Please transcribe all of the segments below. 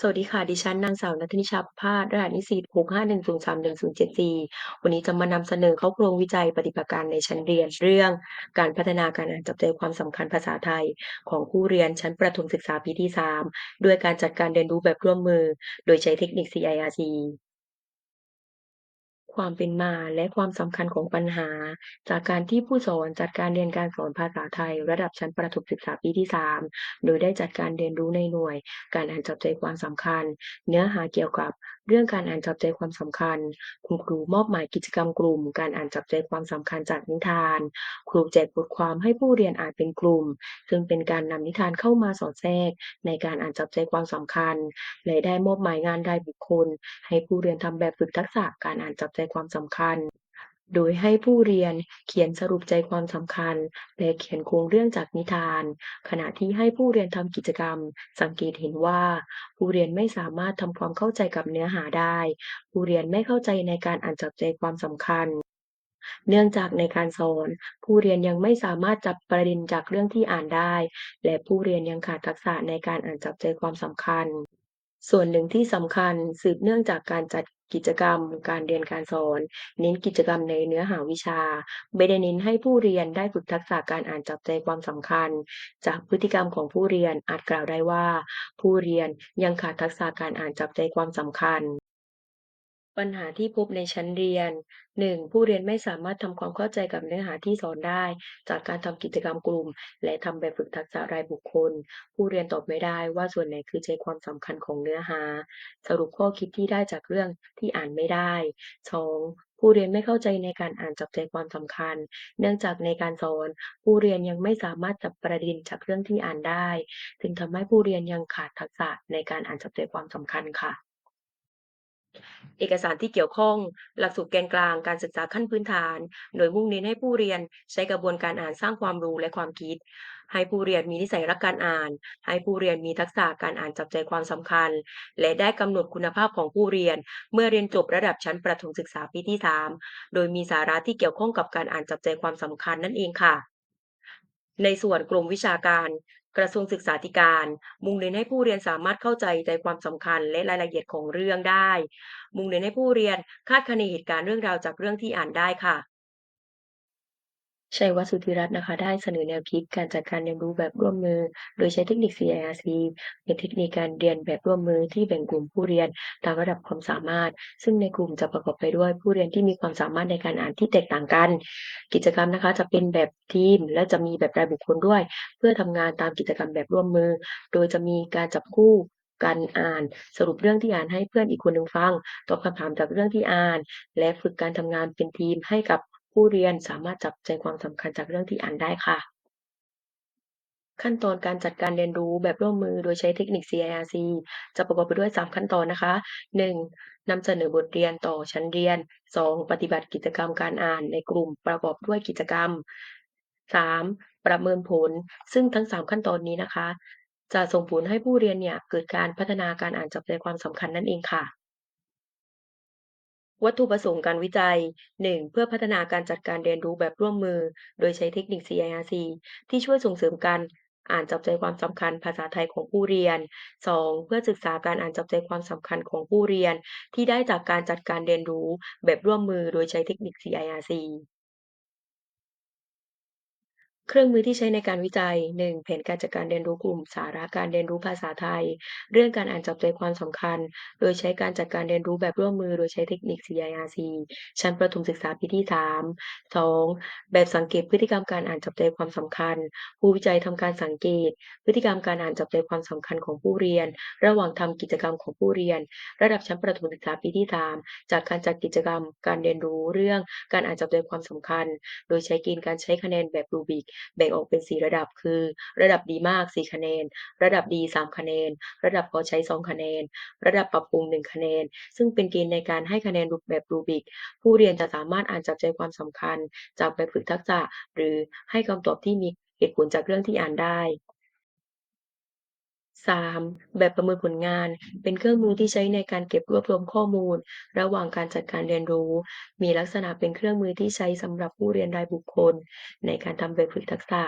สวัสดีค่ะ ดิฉันนางสาวนัทนิชา ประภาส รหัสนิสิต 651031074 วันนี้จะมานำเสนอข้อโครงวิจัยปฏิบัติการในชั้นเรียน เรื่องการพัฒนาการอ่านจับใจความสำคัญภาษาไทย ของผู้เรียนชั้นประถมศึกษาปีที่ 3 ด้วยการจัดการเรียนรู้แบบร่วมมือ โดยใช้เทคนิค CIRC ความเป็นมาและความสำคัญของปัญหา จากการที่ผู้สอนจัดการเรียนการสอนภาษาไทย ระดับชั้นประถมศึกษาปีที่ 3 โดยได้จัดการเรียนรู้ในหน่วย การอ่านจับใจความสำคัญ เนื้อหาเกี่ยวกับเรื่องการอ่านจับใจความสำคัญ คุณครูมอบหมายกิจกรรมกลุ่ม การอ่านจับใจความสำคัญจากนิทาน ครูแจกบทความให้ผู้เรียนอ่านเป็นกลุ่ม ซึ่งเป็นการนำนิทานเข้ามาสอดแทรก ในการอ่านจับใจความสำคัญและได้มอบหมายงานรายบุคคล ให้ผู้เรียนทำแบบฝึกทักษะการอ่านจับใจความสำคัญ โดยให้ผู้เรียนเขียนสรุปใจความสำคัญ และเขียนโครงเรื่องจากนิทาน ขณะที่ให้ผู้เรียนทำกิจกรรม สังเกตเห็นว่า ผู้เรียนไม่สามารถทำความเข้าใจกับเนื้อหาได้ ผู้เรียนไม่เข้าใจในการอ่านจับใจความสำคัญเนื่องจากในการสอน ผู้เรียนยังไม่สามารถจับประเด็นจากเรื่องที่อ่านได้ และผู้เรียนยังขาดทักษะในการอ่านจับใจความสำคัญ ส่วนหนึ่งที่สำคัญสืบเนื่องจากการจัด กิจกรรม การเรียนการสอน เน้นกิจกรรมในเนื้อหาวิชา ไม่ได้เน้นให้ผู้เรียนได้ฝึกทักษะการอ่านจับใจความสำคัญ จากพฤติกรรมของผู้เรียนอาจกล่าวได้ว่า ผู้เรียนยังขาดทักษะการอ่านจับใจความสำคัญ ปัญหาที่พบในชั้นเรียน 1. ผู้เรียนไม่สามารถทำความเข้าใจกับเนื้อหาที่สอนได้ จากการทำกิจกรรมกลุ่ม และทำแบบฝึกทักษะรายบุคคล ผู้เรียนตอบไม่ได้ว่าส่วนไหนคือใจความสำคัญของเนื้อหา สรุปข้อคิดที่ได้จากเรื่องที่อ่านไม่ได้ 2. ผู้เรียนไม่เข้าใจในการอ่านจับใจความสำคัญ เนื่องจากในการสอน ผู้เรียนยังไม่สามารถจับประเด็นจากเรื่องที่อ่านได้ จึงทำให้ผู้เรียนยังขาดทักษะในการอ่านจับใจความสำคัญค่ะ เอกสารที่เกี่ยวข้อง หลักสูตรแกนกลางการศึกษาขั้นพื้นฐาน โดยมุ่งเน้นให้ผู้เรียนใช้กระบวนการอ่านสร้างความรู้และความคิด ให้ผู้เรียนมีนิสัยรักการอ่าน ให้ผู้เรียนมีทักษะการอ่านจับใจความสำคัญ และได้กำหนดคุณภาพของผู้เรียน เมื่อเรียนจบระดับชั้นประถมศึกษาปีที่ 3 โดยมีสาระที่เกี่ยวข้องกับการอ่านจับใจความสำคัญนั่นเองค่ะ ในส่วนกรมวิชาการ กระทรวงศึกษาธิการ มุ่งเน้นให้ผู้เรียนสามารถเข้าใจใจความสำคัญและรายละเอียดของเรื่องได้ มุ่งเน้นให้ผู้เรียนคาดคะเนเหตุการณ์เรื่องราวจากเรื่องที่อ่านได้ค่ะ ชัยวัฒน์ สุทธิรัตน์นะคะ ได้เสนอแนวคิดการจัดการเรียนรู้แบบร่วมมือ โดยใช้เทคนิค CIRC เป็นเทคนิคการเรียนแบบร่วมมือที่แบ่งกลุ่มผู้เรียนตามระดับความสามารถ ซึ่งในกลุ่มจะประกอบไปด้วยผู้เรียนที่มีความสามารถในการอ่านที่แตกต่างกัน กิจกรรมนะคะจะเป็นแบบทีม และจะมีแบบรายบุคคลด้วย เพื่อทำงานตามกิจกรรมแบบร่วมมือ โดยจะมีการจับคู่กันอ่านสรุปเรื่องที่อ่านให้เพื่อนอีกคนหนึ่งฟัง ตอบคำถามจากเรื่องที่อ่าน และฝึกการทำงานเป็นทีมให้กับ ผู้เรียนสามารถจับใจความสำคัญจากเรื่องที่อ่านได้ค่ะ ขั้นตอนการจัดการเรียนรู้แบบร่วมมือโดยใช้เทคนิค CIRC จะประกอบไปด้วย 3 ขั้นตอนนะคะ 1. นำเสนอบทเรียนต่อชั้นเรียน 2. ปฏิบัติกิจกรรมการอ่านในกลุ่มประกอบด้วยกิจกรรม 3. ประเมินผล ซึ่งทั้ง 3 ขั้นตอนนี้นะคะ จะส่งผลให้ผู้เรียนเนี่ยเกิดการพัฒนาการอ่านจับใจความสำคัญนั่นเองค่ะ วัตถุประสงค์การวิจัย 1. เพื่อพัฒนาการจัดการเรียนรู้แบบร่วมมือ โดยใช้เทคนิค CIRC ที่ช่วยส่งเสริมการอ่านจับใจความสำคัญภาษาไทยของผู้เรียน 2. เพื่อศึกษาการอ่านจับใจความสำคัญของผู้เรียน ที่ได้จากการจัดการเรียนรู้แบบร่วมมือโดยใช้เทคนิค CIRC เครื่องมือที่ใช้ในการวิจัย 1. แผนการจัดการเรียนรู้กลุ่ม สาระการเรียนรู้ภาษาไทย เรื่องการอ่านจับใจความสำคัญ โดยใช้การจัดการเรียนรู้แบบร่วมมือ โดยใช้เทคนิค CIRC ชั้นประถมศึกษาปีที่ 3 2. แบบสังเกตพฤติกรรมการอ่านจับใจความสำคัญ ผู้วิจัยทำการสังเกต พฤติกรรมการอ่านจับใจความสำคัญของผู้เรียน ระหว่างทำกิจกรรมของผู้เรียน ระดับชั้นประถมศึกษาปีที่ 3 จากการจัดกิจกรรมการเรียนรู้เรื่องการอ่านจับใจความสำคัญ โดยใช้เกณฑ์การใช้คะแนนแบบรูบิกแบ่งออกเป็น 4 ระดับคือ ระดับดีมาก 4 คะแนน ระดับดี 3 คะแนน ระดับพอใช้ 2 คะแนน ระดับปรับปรุง 1 คะแนน ซึ่งเป็นเกณฑ์ในการให้คะแนนรูปแบบรูบิก ผู้เรียนจะสามารถอ่านจับใจความสำคัญ จากแบบฝึกทักษะ หรือให้คำตอบที่มีเหตุผลจากเรื่องที่อ่านได้ 3. แบบประเมินผลงาน เป็นเครื่องมือที่ใช้ในการเก็บรวบรวมข้อมูล ระหว่างการจัดการเรียนรู้ มีลักษณะเป็นเครื่องมือที่ใช้สำหรับผู้เรียนรายบุคคล ในการทำแบบฝึกทักษะ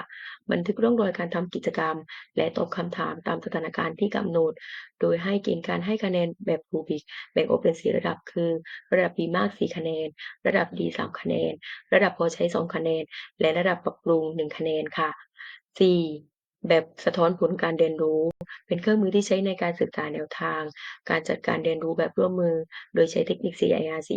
บันทึกร่องรอยการทำกิจกรรม และตอบคำถามตามสถานการณ์ที่กำหนด โดยให้เกณฑ์การให้คะแนนแบบรูบิกแบ่งออกเป็น4ระดับคือ ระดับดีมาก 4 คะแนน ระดับดี 3 คะแนน ระดับพอใช้ 2 คะแนน และระดับปรับปรุง 1 คะแนนค่ะ 4. แบบสะท้อนผลการเรียนรู้ เป็นเครื่องมือที่ใช้ในการศึกษาแนวทาง การจัดการเรียนรู้แบบร่วมมือ โดยใช้เทคนิค CIRC